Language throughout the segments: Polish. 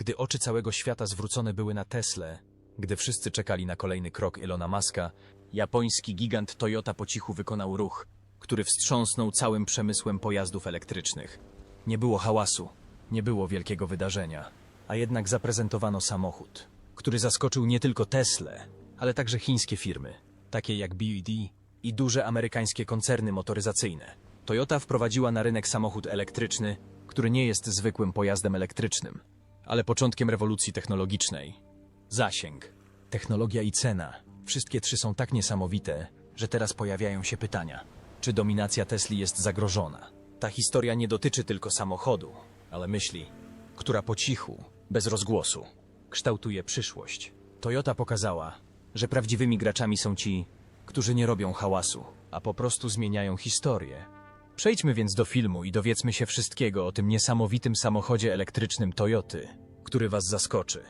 Gdy oczy całego świata zwrócone były na Teslę, gdy wszyscy czekali na kolejny krok Elona Muska, japoński gigant Toyota po cichu wykonał ruch, który wstrząsnął całym przemysłem pojazdów elektrycznych. Nie było hałasu, nie było wielkiego wydarzenia, a jednak zaprezentowano samochód, który zaskoczył nie tylko Teslę, ale także chińskie firmy, takie jak BYD i duże amerykańskie koncerny motoryzacyjne. Toyota wprowadziła na rynek samochód elektryczny, który nie jest zwykłym pojazdem elektrycznym, ale początkiem rewolucji technologicznej. Zasięg, technologia i cena. Wszystkie trzy są tak niesamowite, że teraz pojawiają się pytania. Czy dominacja Tesli jest zagrożona? Ta historia nie dotyczy tylko samochodu, ale myśli, która po cichu, bez rozgłosu, kształtuje przyszłość. Toyota pokazała, że prawdziwymi graczami są ci, którzy nie robią hałasu, a po prostu zmieniają historię. Przejdźmy więc do filmu i dowiedzmy się wszystkiego o tym niesamowitym samochodzie elektrycznym Toyoty, który was zaskoczy.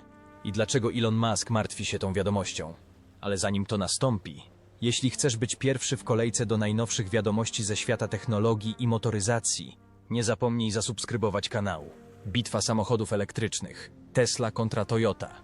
I dlaczego Elon Musk martwi się tą wiadomością. Ale zanim to nastąpi, jeśli chcesz być pierwszy w kolejce do najnowszych wiadomości ze świata technologii i motoryzacji, nie zapomnij zasubskrybować kanału. Bitwa samochodów elektrycznych. Tesla kontra Toyota.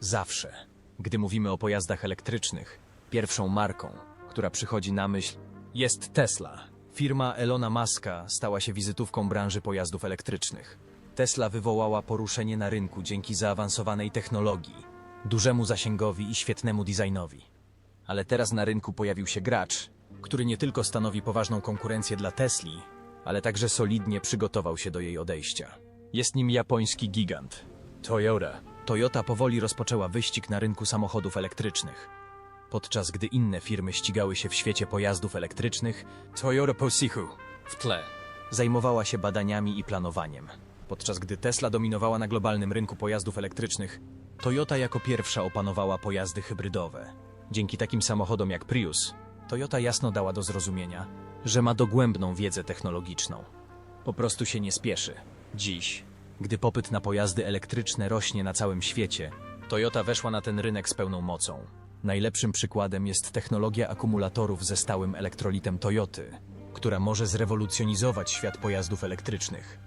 Zawsze, gdy mówimy o pojazdach elektrycznych, pierwszą marką, która przychodzi na myśl, jest Tesla. Firma Elona Muska stała się wizytówką branży pojazdów elektrycznych. Tesla wywołała poruszenie na rynku dzięki zaawansowanej technologii, dużemu zasięgowi i świetnemu designowi. Ale teraz na rynku pojawił się gracz, który nie tylko stanowi poważną konkurencję dla Tesli, ale także solidnie przygotował się do jej odejścia. Jest nim japoński gigant Toyota. Toyota powoli rozpoczęła wyścig na rynku samochodów elektrycznych. Podczas gdy inne firmy ścigały się w świecie pojazdów elektrycznych, Toyota po cichu, w tle, zajmowała się badaniami i planowaniem. Podczas gdy Tesla dominowała na globalnym rynku pojazdów elektrycznych, Toyota jako pierwsza opanowała pojazdy hybrydowe. Dzięki takim samochodom jak Prius, Toyota jasno dała do zrozumienia, że ma dogłębną wiedzę technologiczną. Po prostu się nie spieszy. Dziś, gdy popyt na pojazdy elektryczne rośnie na całym świecie, Toyota weszła na ten rynek z pełną mocą. Najlepszym przykładem jest technologia akumulatorów ze stałym elektrolitem Toyoty, która może zrewolucjonizować świat pojazdów elektrycznych.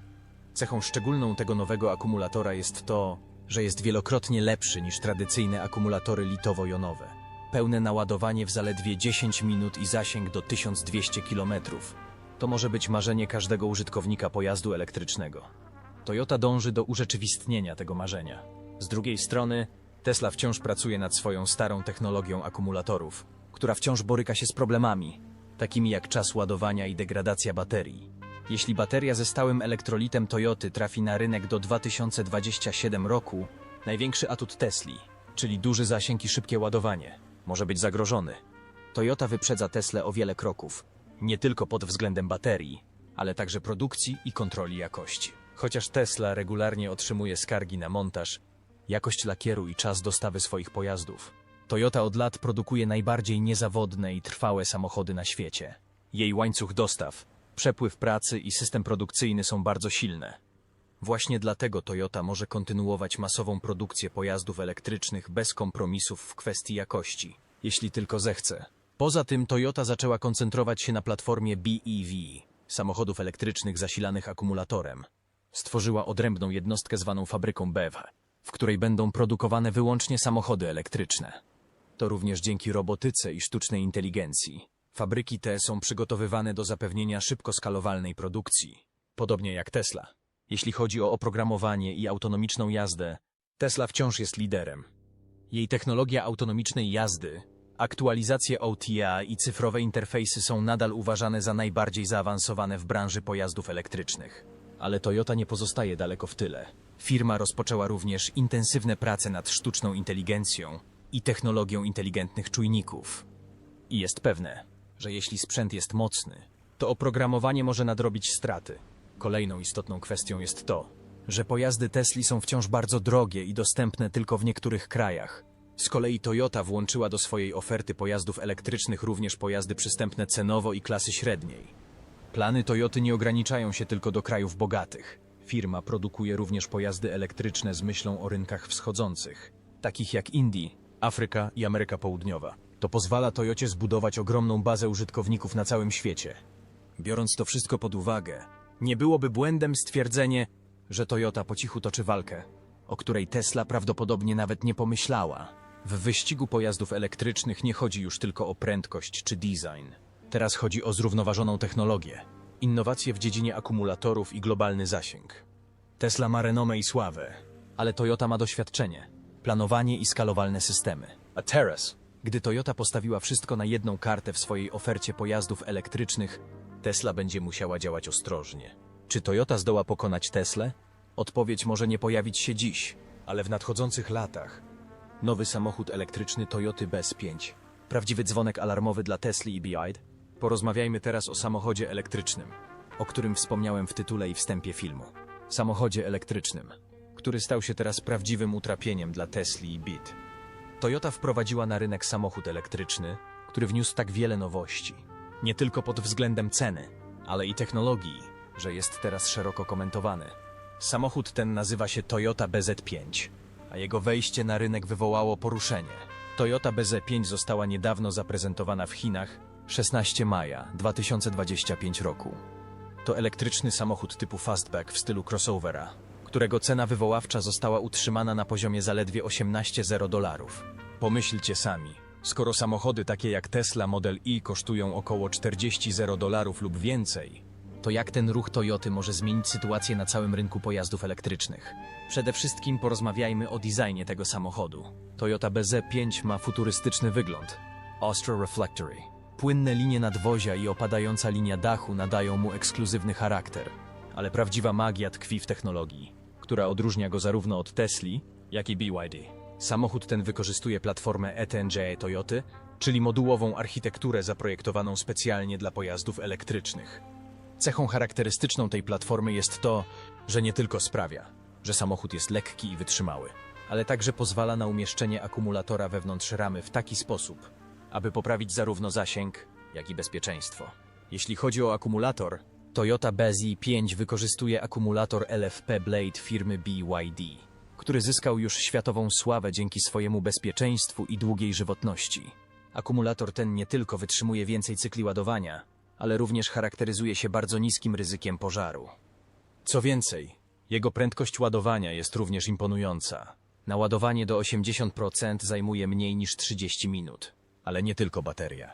Cechą szczególną tego nowego akumulatora jest to, że jest wielokrotnie lepszy niż tradycyjne akumulatory litowo-jonowe. Pełne naładowanie w zaledwie 10 minut i zasięg do 1200 km. To może być marzenie każdego użytkownika pojazdu elektrycznego. Toyota dąży do urzeczywistnienia tego marzenia. Z drugiej strony, Tesla wciąż pracuje nad swoją starą technologią akumulatorów, która wciąż boryka się z problemami, takimi jak czas ładowania i degradacja baterii. Jeśli bateria ze stałym elektrolitem Toyoty trafi na rynek do 2027 roku, największy atut Tesli, czyli duży zasięg i szybkie ładowanie, może być zagrożony. Toyota wyprzedza Teslę o wiele kroków, nie tylko pod względem baterii, ale także produkcji i kontroli jakości. Chociaż Tesla regularnie otrzymuje skargi na montaż, jakość lakieru i czas dostawy swoich pojazdów, Toyota od lat produkuje najbardziej niezawodne i trwałe samochody na świecie. Jej łańcuch dostaw, przepływ pracy i system produkcyjny są bardzo silne. Właśnie dlatego Toyota może kontynuować masową produkcję pojazdów elektrycznych bez kompromisów w kwestii jakości, jeśli tylko zechce. Poza tym Toyota zaczęła koncentrować się na platformie BEV, samochodów elektrycznych zasilanych akumulatorem. Stworzyła odrębną jednostkę zwaną fabryką BEV, której będą produkowane wyłącznie samochody elektryczne. To również dzięki robotyce i sztucznej inteligencji. Fabryki te są przygotowywane do zapewnienia szybko skalowalnej produkcji, podobnie jak Tesla. Jeśli chodzi o oprogramowanie i autonomiczną jazdę, Tesla wciąż jest liderem. Jej technologia autonomicznej jazdy, aktualizacje OTA i cyfrowe interfejsy są nadal uważane za najbardziej zaawansowane w branży pojazdów elektrycznych. Ale Toyota nie pozostaje daleko w tyle. Firma rozpoczęła również intensywne prace nad sztuczną inteligencją i technologią inteligentnych czujników. I jest pewne, że jeśli sprzęt jest mocny, to oprogramowanie może nadrobić straty. Kolejną istotną kwestią jest to, że pojazdy Tesli są wciąż bardzo drogie i dostępne tylko w niektórych krajach. Z kolei Toyota włączyła do swojej oferty pojazdów elektrycznych również pojazdy przystępne cenowo i klasy średniej. Plany Toyoty nie ograniczają się tylko do krajów bogatych. Firma produkuje również pojazdy elektryczne z myślą o rynkach wschodzących, takich jak Indii, Afryka i Ameryka Południowa. To pozwala Toyocie zbudować ogromną bazę użytkowników na całym świecie. Biorąc to wszystko pod uwagę, nie byłoby błędem stwierdzenie, że Toyota po cichu toczy walkę, o której Tesla prawdopodobnie nawet nie pomyślała. W wyścigu pojazdów elektrycznych nie chodzi już tylko o prędkość czy design. Teraz chodzi o zrównoważoną technologię, innowacje w dziedzinie akumulatorów i globalny zasięg. Tesla ma renomę i sławę, ale Toyota ma doświadczenie, planowanie i skalowalne systemy. A teraz, gdy Toyota postawiła wszystko na jedną kartę w swojej ofercie pojazdów elektrycznych, Tesla będzie musiała działać ostrożnie. Czy Toyota zdoła pokonać Teslę? Odpowiedź może nie pojawić się dziś, ale w nadchodzących latach. Nowy samochód elektryczny Toyoty BS5. Prawdziwy dzwonek alarmowy dla Tesli i BYD. Porozmawiajmy teraz o samochodzie elektrycznym, o którym wspomniałem w tytule i wstępie filmu. Samochodzie elektrycznym, który stał się teraz prawdziwym utrapieniem dla Tesli i BYD. Toyota wprowadziła na rynek samochód elektryczny, który wniósł tak wiele nowości. Nie tylko pod względem ceny, ale i technologii, że jest teraz szeroko komentowany. Samochód ten nazywa się Toyota BZ5, a jego wejście na rynek wywołało poruszenie. Toyota BZ5 została niedawno zaprezentowana w Chinach 16 maja 2025 roku. To elektryczny samochód typu fastback w stylu crossovera, którego cena wywoławcza została utrzymana na poziomie zaledwie 18,0 dolarów. Pomyślcie sami, skoro samochody takie jak Tesla Model i kosztują około 40,0 dolarów lub więcej, to jak ten ruch Toyoty może zmienić sytuację na całym rynku pojazdów elektrycznych? Przede wszystkim porozmawiajmy o designie tego samochodu. Toyota BZ5 ma futurystyczny wygląd. Austro Reflectory. Płynne linie nadwozia i opadająca linia dachu nadają mu ekskluzywny charakter, ale prawdziwa magia tkwi w technologii, która odróżnia go zarówno od Tesli, jak i BYD. Samochód ten wykorzystuje platformę ETNJ Toyoty, czyli modułową architekturę zaprojektowaną specjalnie dla pojazdów elektrycznych. Cechą charakterystyczną tej platformy jest to, że nie tylko sprawia, że samochód jest lekki i wytrzymały, ale także pozwala na umieszczenie akumulatora wewnątrz ramy w taki sposób, aby poprawić zarówno zasięg, jak i bezpieczeństwo. Jeśli chodzi o akumulator, Toyota Bezi 5 wykorzystuje akumulator LFP Blade firmy BYD, który zyskał już światową sławę dzięki swojemu bezpieczeństwu i długiej żywotności. Akumulator ten nie tylko wytrzymuje więcej cykli ładowania, ale również charakteryzuje się bardzo niskim ryzykiem pożaru. Co więcej, jego prędkość ładowania jest również imponująca. Naładowanie do 80% zajmuje mniej niż 30 minut, ale nie tylko bateria.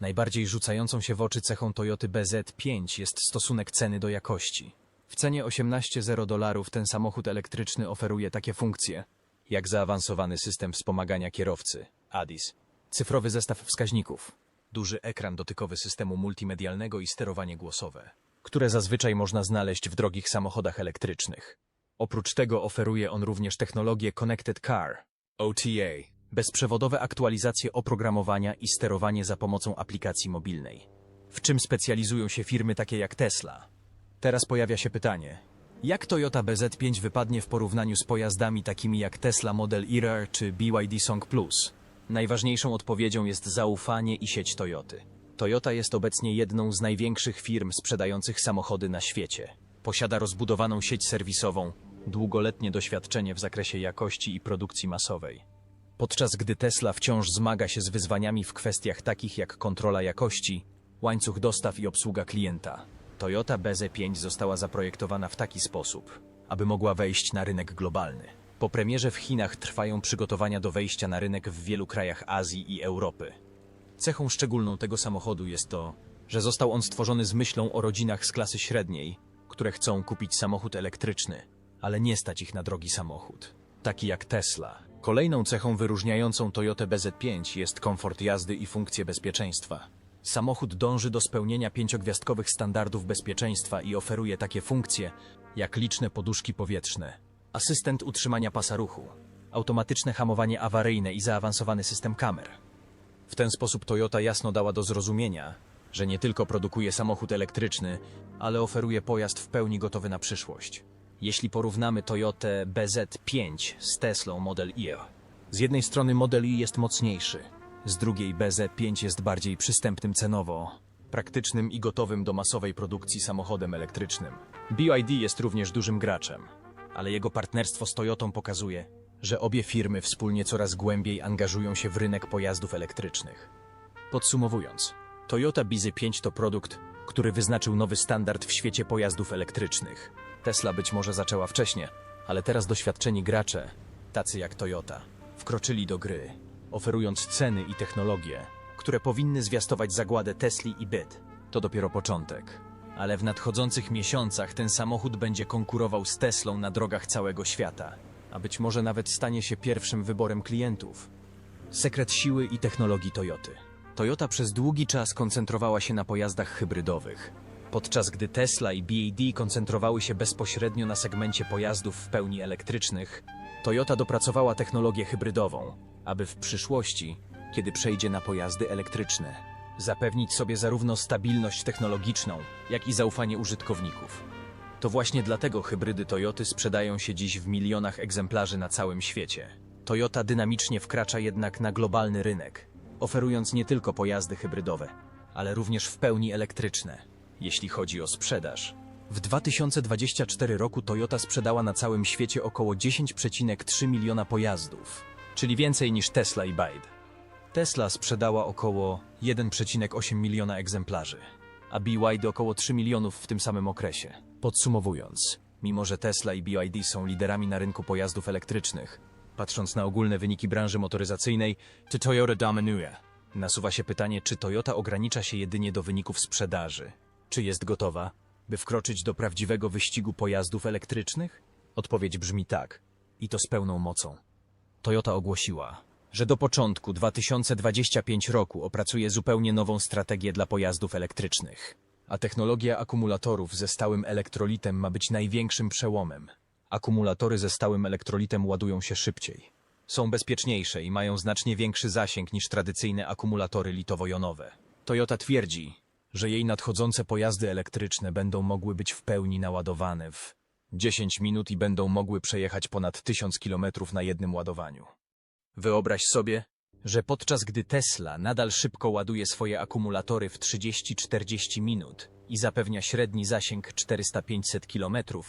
Najbardziej rzucającą się w oczy cechą Toyoty BZ5 jest stosunek ceny do jakości. W cenie 18,0 dolarów ten samochód elektryczny oferuje takie funkcje, jak zaawansowany system wspomagania kierowcy, ADIS, cyfrowy zestaw wskaźników, duży ekran dotykowy systemu multimedialnego i sterowanie głosowe, które zazwyczaj można znaleźć w drogich samochodach elektrycznych. Oprócz tego oferuje on również technologię Connected Car, OTA, bezprzewodowe aktualizacje oprogramowania i sterowanie za pomocą aplikacji mobilnej. W czym specjalizują się firmy takie jak Tesla? Teraz pojawia się pytanie, jak Toyota BZ5 wypadnie w porównaniu z pojazdami takimi jak Tesla Model E czy BYD Song Plus? Najważniejszą odpowiedzią jest zaufanie i sieć Toyoty. Toyota jest obecnie jedną z największych firm sprzedających samochody na świecie. Posiada rozbudowaną sieć serwisową, długoletnie doświadczenie w zakresie jakości i produkcji masowej. Podczas gdy Tesla wciąż zmaga się z wyzwaniami w kwestiach takich jak kontrola jakości, łańcuch dostaw i obsługa klienta, Toyota BZ5 została zaprojektowana w taki sposób, aby mogła wejść na rynek globalny. Po premierze w Chinach trwają przygotowania do wejścia na rynek w wielu krajach Azji i Europy. Cechą szczególną tego samochodu jest to, że został on stworzony z myślą o rodzinach z klasy średniej, które chcą kupić samochód elektryczny, ale nie stać ich na drogi samochód, taki jak Tesla. Kolejną cechą wyróżniającą Toyotę BZ5 jest komfort jazdy i funkcje bezpieczeństwa. Samochód dąży do spełnienia pięciogwiazdkowych standardów bezpieczeństwa i oferuje takie funkcje, jak liczne poduszki powietrzne, asystent utrzymania pasa ruchu, automatyczne hamowanie awaryjne i zaawansowany system kamer. W ten sposób Toyota jasno dała do zrozumienia, że nie tylko produkuje samochód elektryczny, ale oferuje pojazd w pełni gotowy na przyszłość. Jeśli porównamy Toyotę BZ5 z Teslą Model E, z jednej strony Model E jest mocniejszy, z drugiej BZ5 jest bardziej przystępnym cenowo, praktycznym i gotowym do masowej produkcji samochodem elektrycznym. BYD jest również dużym graczem, ale jego partnerstwo z Toyotą pokazuje, że obie firmy wspólnie coraz głębiej angażują się w rynek pojazdów elektrycznych. Podsumowując, Toyota BZ5 to produkt, który wyznaczył nowy standard w świecie pojazdów elektrycznych. Tesla być może zaczęła wcześniej, Ale teraz doświadczeni gracze, tacy jak Toyota, wkroczyli do gry, oferując ceny i technologie, które powinny zwiastować zagładę Tesli i byt. To dopiero początek. Ale w nadchodzących miesiącach ten samochód będzie konkurował z Teslą na drogach całego świata, a być może nawet stanie się pierwszym wyborem klientów. Sekret siły i technologii Toyoty. Toyota przez długi czas koncentrowała się na pojazdach hybrydowych, podczas gdy Tesla i BAD koncentrowały się bezpośrednio na segmencie pojazdów w pełni elektrycznych. Toyota dopracowała technologię hybrydową, aby w przyszłości, kiedy przejdzie na pojazdy elektryczne, zapewnić sobie zarówno stabilność technologiczną, jak i zaufanie użytkowników. To właśnie dlatego hybrydy Toyoty sprzedają się dziś w milionach egzemplarzy na całym świecie. Toyota dynamicznie wkracza jednak na globalny rynek, oferując nie tylko pojazdy hybrydowe, ale również w pełni elektryczne. Jeśli chodzi o sprzedaż, w 2024 roku Toyota sprzedała na całym świecie około 10,3 miliona pojazdów, czyli więcej niż Tesla i BYD. Tesla sprzedała około 1,8 miliona egzemplarzy, a BYD około 3 milionów w tym samym okresie. Podsumowując, mimo że Tesla i BYD są liderami na rynku pojazdów elektrycznych, patrząc na ogólne wyniki branży motoryzacyjnej, czy Toyota dominuje? Nasuwa się pytanie, czy Toyota ogranicza się jedynie do wyników sprzedaży? Czy jest gotowa, by wkroczyć do prawdziwego wyścigu pojazdów elektrycznych? Odpowiedź brzmi tak, i to z pełną mocą. Toyota ogłosiła, że do początku 2025 roku opracuje zupełnie nową strategię dla pojazdów elektrycznych. A technologia akumulatorów ze stałym elektrolitem ma być największym przełomem. Akumulatory ze stałym elektrolitem ładują się szybciej. Są bezpieczniejsze i mają znacznie większy zasięg niż tradycyjne akumulatory litowo-jonowe. Toyota twierdzi, że jej nadchodzące pojazdy elektryczne będą mogły być w pełni naładowane w 10 minut i będą mogły przejechać ponad 1000 km na jednym ładowaniu. Wyobraź sobie, że podczas gdy Tesla nadal szybko ładuje swoje akumulatory w 30-40 minut i zapewnia średni zasięg 400-500 km,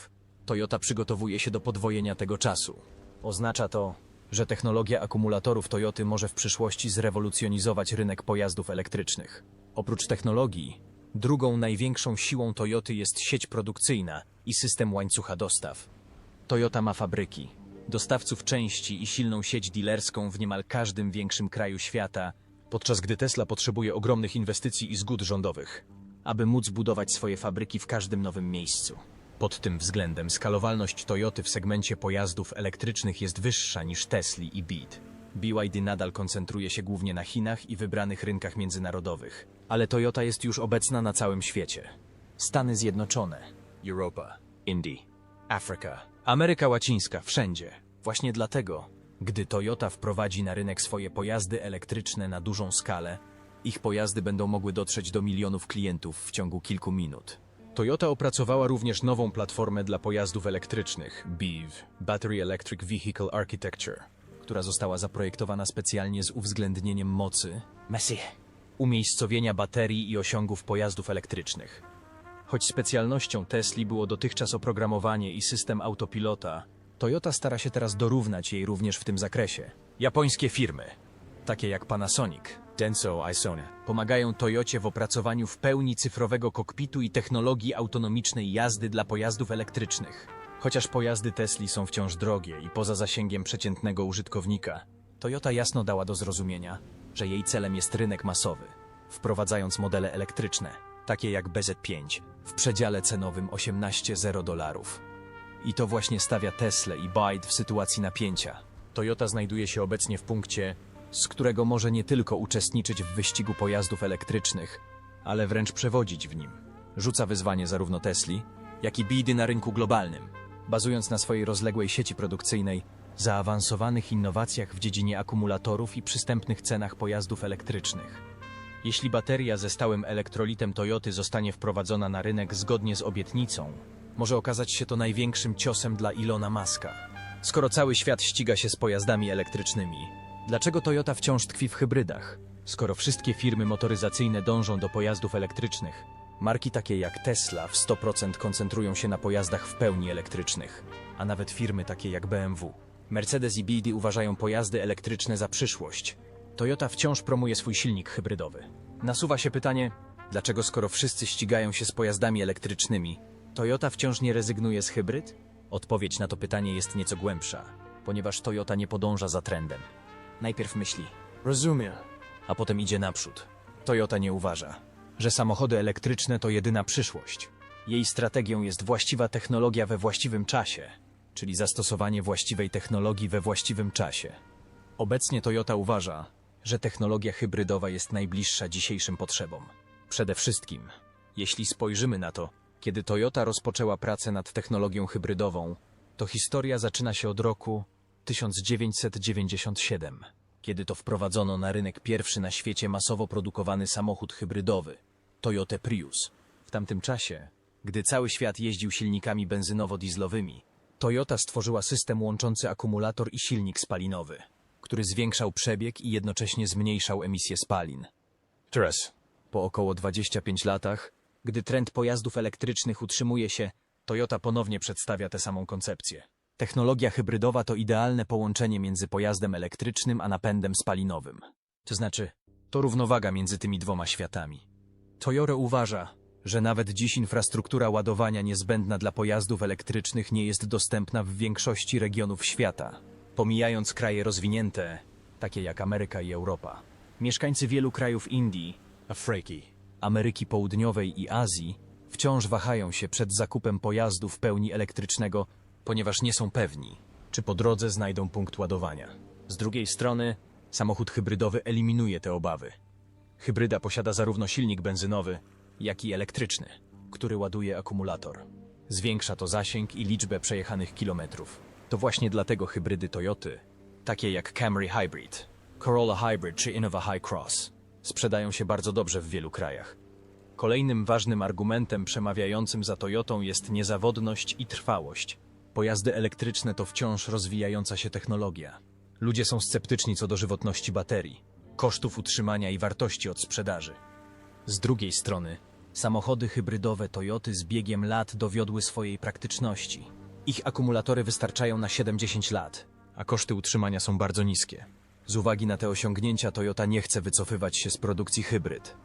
Toyota przygotowuje się do podwojenia tego czasu. Oznacza to, że technologia akumulatorów Toyoty może w przyszłości zrewolucjonizować rynek pojazdów elektrycznych. Oprócz technologii, drugą największą siłą Toyoty jest sieć produkcyjna i system łańcucha dostaw. Toyota ma fabryki, dostawców części i silną sieć dealerską w niemal każdym większym kraju świata, podczas gdy Tesla potrzebuje ogromnych inwestycji i zgód rządowych, aby móc budować swoje fabryki w każdym nowym miejscu. Pod tym względem skalowalność Toyoty w segmencie pojazdów elektrycznych jest wyższa niż Tesli i Beat. BYD nadal koncentruje się głównie na Chinach i wybranych rynkach międzynarodowych, ale Toyota jest już obecna na całym świecie. Stany Zjednoczone, Europa, Indie, Afryka, Ameryka Łacińska, wszędzie. Właśnie dlatego, gdy Toyota wprowadzi na rynek swoje pojazdy elektryczne na dużą skalę, ich pojazdy będą mogły dotrzeć do milionów klientów w ciągu kilku minut. Toyota opracowała również nową platformę dla pojazdów elektrycznych, BEV, Battery Electric Vehicle Architecture, która została zaprojektowana specjalnie z uwzględnieniem mocy, Messi, umiejscowienia baterii i osiągów pojazdów elektrycznych. Choć specjalnością Tesli było dotychczas oprogramowanie i system autopilota, Toyota stara się teraz dorównać jej również w tym zakresie. Japońskie firmy, takie jak Panasonic, Denso i Sony, pomagają Toyocie w opracowaniu w pełni cyfrowego kokpitu i technologii autonomicznej jazdy dla pojazdów elektrycznych. Chociaż pojazdy Tesli są wciąż drogie i poza zasięgiem przeciętnego użytkownika, Toyota jasno dała do zrozumienia, że jej celem jest rynek masowy, wprowadzając modele elektryczne, takie jak BZ5, w przedziale cenowym 18,0 dolarów. I to właśnie stawia Tesla i Byte w sytuacji napięcia. Toyota znajduje się obecnie w punkcie, z którego może nie tylko uczestniczyć w wyścigu pojazdów elektrycznych, ale wręcz przewodzić w nim. Rzuca wyzwanie zarówno Tesli, jak i BYD na rynku globalnym, bazując na swojej rozległej sieci produkcyjnej, zaawansowanych innowacjach w dziedzinie akumulatorów i przystępnych cenach pojazdów elektrycznych. Jeśli bateria ze stałym elektrolitem Toyoty zostanie wprowadzona na rynek zgodnie z obietnicą, może okazać się to największym ciosem dla Ilona Maska. Skoro cały świat ściga się z pojazdami elektrycznymi, dlaczego Toyota wciąż tkwi w hybrydach? Skoro wszystkie firmy motoryzacyjne dążą do pojazdów elektrycznych, marki takie jak Tesla w 100% koncentrują się na pojazdach w pełni elektrycznych, a nawet firmy takie jak BMW. Mercedes i BYD uważają pojazdy elektryczne za przyszłość, Toyota wciąż promuje swój silnik hybrydowy. Nasuwa się pytanie, dlaczego skoro wszyscy ścigają się z pojazdami elektrycznymi, Toyota wciąż nie rezygnuje z hybryd? Odpowiedź na to pytanie jest nieco głębsza, ponieważ Toyota nie podąża za trendem. Najpierw myśli, Rozumiem. a potem idzie naprzód. Toyota nie uważa, że samochody elektryczne to jedyna przyszłość. Jej strategią jest właściwa technologia we właściwym czasie, czyli zastosowanie właściwej technologii we właściwym czasie. Obecnie Toyota uważa, że technologia hybrydowa jest najbliższa dzisiejszym potrzebom. Przede wszystkim, jeśli spojrzymy na to, kiedy Toyota rozpoczęła pracę nad technologią hybrydową, to historia zaczyna się od roku 1997, kiedy to wprowadzono na rynek pierwszy na świecie masowo produkowany samochód hybrydowy Toyota Prius. W tamtym czasie, gdy cały świat jeździł silnikami benzynowo-dieslowymi, Toyota stworzyła system łączący akumulator i silnik spalinowy, który zwiększał przebieg i jednocześnie zmniejszał emisję spalin. Teraz. Po około 25 latach, gdy trend pojazdów elektrycznych utrzymuje się, Toyota ponownie przedstawia tę samą koncepcję. Technologia hybrydowa to idealne połączenie między pojazdem elektrycznym a napędem spalinowym. To znaczy, to równowaga między tymi dwoma światami. Toyota uważa, że nawet dziś infrastruktura ładowania niezbędna dla pojazdów elektrycznych nie jest dostępna w większości regionów świata, pomijając kraje rozwinięte, takie jak Ameryka i Europa. Mieszkańcy wielu krajów Indii, Afreki. Ameryki Południowej i Azji wciąż wahają się przed zakupem pojazdu w pełni elektrycznego, ponieważ nie są pewni, czy po drodze znajdą punkt ładowania. Z drugiej strony, samochód hybrydowy eliminuje te obawy. Hybryda posiada zarówno silnik benzynowy, jak i elektryczny, który ładuje akumulator. Zwiększa to zasięg i liczbę przejechanych kilometrów. To właśnie dlatego hybrydy Toyoty, takie jak Camry Hybrid, Corolla Hybrid czy Innova High Cross, sprzedają się bardzo dobrze w wielu krajach. Kolejnym ważnym argumentem przemawiającym za Toyotą jest niezawodność i trwałość. Pojazdy elektryczne to wciąż rozwijająca się technologia. Ludzie są sceptyczni co do żywotności baterii, kosztów utrzymania i wartości od sprzedaży. Z drugiej strony, samochody hybrydowe Toyoty z biegiem lat dowiodły swojej praktyczności. Ich akumulatory wystarczają na 70 lat, a koszty utrzymania są bardzo niskie. Z uwagi na te osiągnięcia Toyota nie chce wycofywać się z produkcji hybryd.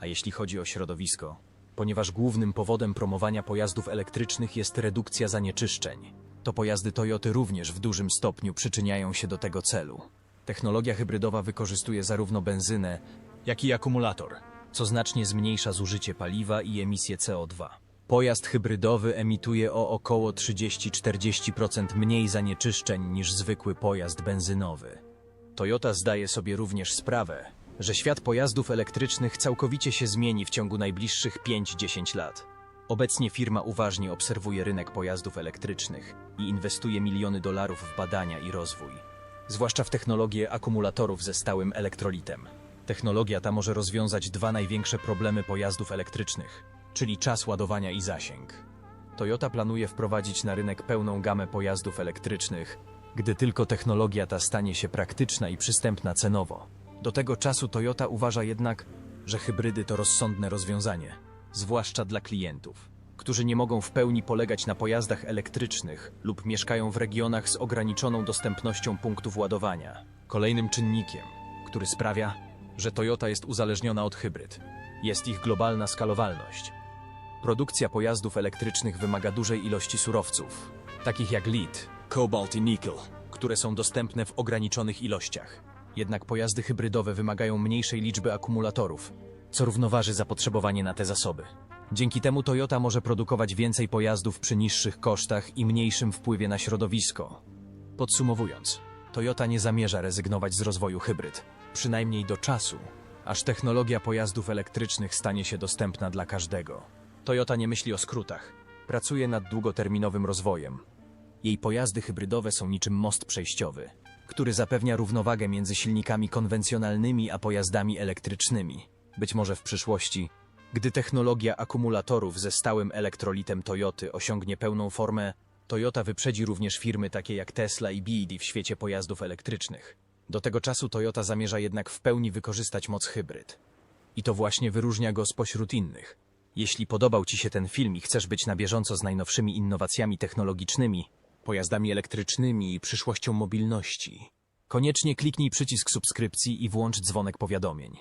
A jeśli chodzi o środowisko, ponieważ głównym powodem promowania pojazdów elektrycznych jest redukcja zanieczyszczeń, to pojazdy Toyoty również w dużym stopniu przyczyniają się do tego celu. Technologia hybrydowa wykorzystuje zarówno benzynę, jak i akumulator, co znacznie zmniejsza zużycie paliwa i emisję CO2. Pojazd hybrydowy emituje o około 30-40% mniej zanieczyszczeń niż zwykły pojazd benzynowy. Toyota zdaje sobie również sprawę, że świat pojazdów elektrycznych całkowicie się zmieni w ciągu najbliższych 5-10 lat. Obecnie firma uważnie obserwuje rynek pojazdów elektrycznych i inwestuje miliony dolarów w badania i rozwój, zwłaszcza w technologię akumulatorów ze stałym elektrolitem. Technologia ta może rozwiązać dwa największe problemy pojazdów elektrycznych, czyli czas ładowania i zasięg. Toyota planuje wprowadzić na rynek pełną gamę pojazdów elektrycznych, gdy tylko technologia ta stanie się praktyczna i przystępna cenowo. Do tego czasu Toyota uważa jednak, że hybrydy to rozsądne rozwiązanie, zwłaszcza dla klientów, którzy nie mogą w pełni polegać na pojazdach elektrycznych lub mieszkają w regionach z ograniczoną dostępnością punktów ładowania. Kolejnym czynnikiem, który sprawia, że Toyota jest uzależniona od hybryd, jest ich globalna skalowalność. Produkcja pojazdów elektrycznych wymaga dużej ilości surowców, takich jak lead, cobalt i nickel, które są dostępne w ograniczonych ilościach. Jednak pojazdy hybrydowe wymagają mniejszej liczby akumulatorów, co równoważy zapotrzebowanie na te zasoby. Dzięki temu Toyota może produkować więcej pojazdów przy niższych kosztach i mniejszym wpływie na środowisko. Podsumowując, Toyota nie zamierza rezygnować z rozwoju hybryd, przynajmniej do czasu, aż technologia pojazdów elektrycznych stanie się dostępna dla każdego. Toyota nie myśli o skrótach, pracuje nad długoterminowym rozwojem. Jej pojazdy hybrydowe są niczym most przejściowy, który zapewnia równowagę między silnikami konwencjonalnymi a pojazdami elektrycznymi. Być może w przyszłości, gdy technologia akumulatorów ze stałym elektrolitem Toyoty osiągnie pełną formę, Toyota wyprzedzi również firmy takie jak Tesla i BYD w świecie pojazdów elektrycznych. Do tego czasu Toyota zamierza jednak w pełni wykorzystać moc hybryd. I to właśnie wyróżnia go spośród innych. Jeśli podobał Ci się ten film i chcesz być na bieżąco z najnowszymi innowacjami technologicznymi, pojazdami elektrycznymi i przyszłością mobilności, koniecznie kliknij przycisk subskrypcji i włącz dzwonek powiadomień.